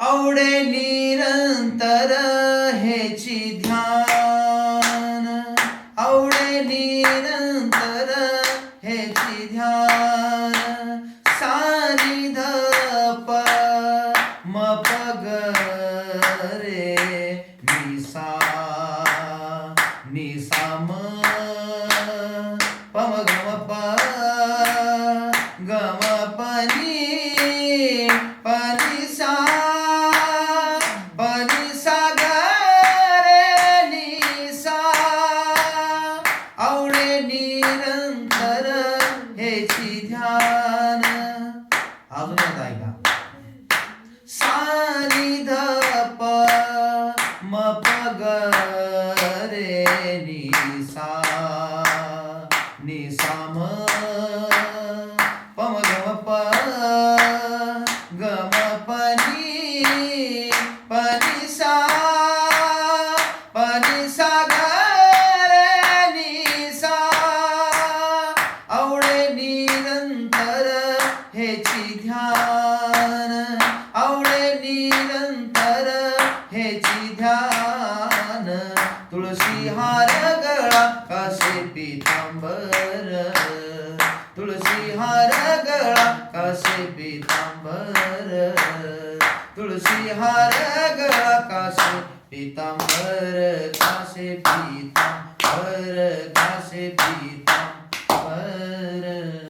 आवडे निरंतर हेची ध्यान. आवडे निरंतर हेची ध्यान. सारी धप मपग रे निसा निसाम पम गम प गम ध्यान। अजून एकदा ऐका सानी ध प म प ग रे नि सा म प ग म प ग म प नि प नि सा प नि सा ग रे नि सा आवडे निरंतर हेची ध्यान आवडे निरंतर हेची ध्यान. तुळशी हार गळा कासे पितांबर? तुळशी हार गळा कासे पितांबर? तुळशी हार गळा कासे पितांबर? कासे पितांबर? कासे पितांबर?